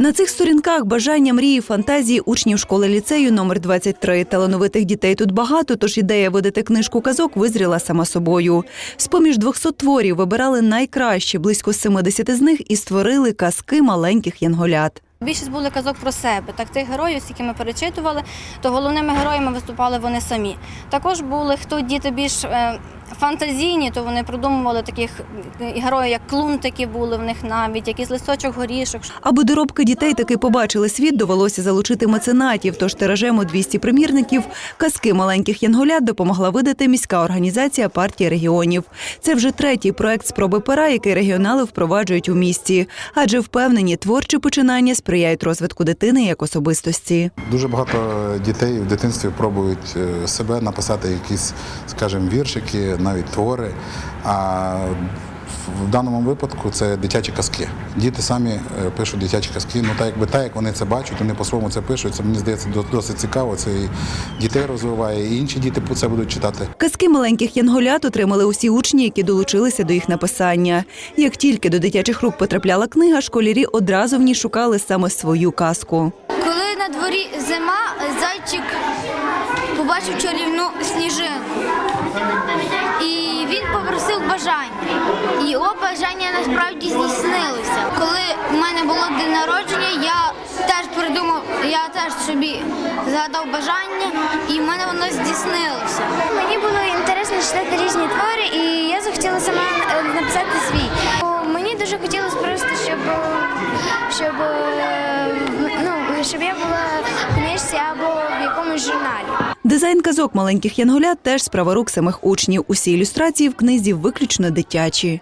На цих сторінках бажання мрії, фантазії учнів школи ліцею номер 23 Талановитих дітей тут багато, тож ідея видати книжку казок визріла сама собою. З-поміж 200 творів вибирали найкраще, близько 70 з них і створили казки маленьких янголят. Більшість були казок про себе. Так тих героїв, які ми перечитували, то головними героями виступали вони самі. Також були хто діти більш е, фантазійні, то вони придумували таких героїв, як клунтики були в них навіть, якийсь листочок горішок. Аби доробки дітей таки побачили світ, довелося залучити меценатів. Тож тиражем у 200 примірників казки маленьких янголят допомогла видати міська організація партії регіонів. Це вже третій проект спроби пера, який регіонали впроваджують у місті, адже впевнені, творчі починання сприяють розвитку дитини як особистості. Дуже багато дітей в дитинстві пробують е, себе написати якісь, скажімо, віршики, навіть твори. А в даному випадку це дитячі казки. Діти самі е, пишуть дитячі казки. Ну так якби так, як вони це бачать, вони по-своєму це пишуть. Це мені здається до- досить цікаво. Це і дітей розвиває, і інші діти це будуть читати. Казки маленьких янголят отримали усі учні, які долучилися до їх написання. Як тільки до дитячих рук потрапляла книга, школярі одразу в ній шукали саме свою казку. Коли на дворі зима, зайчик побачив чарівну сніжинку. І він попросив бажання. Його бажання насправді здійснилося. Коли в мене було день народження, я теж придумав, я теж собі згадав бажання, і в мене воно здійснилося. Мені було інтересно читати різні твори, і я захотіла сама е, написати свій. Мені дуже хотілося просто, щоб, щоб, е, ну, щоб я була в книжці або в якомусь журналі. Дизайн казок маленьких янголят теж справа рук самих учнів. Усі ілюстрації в книзі виключно дитячі.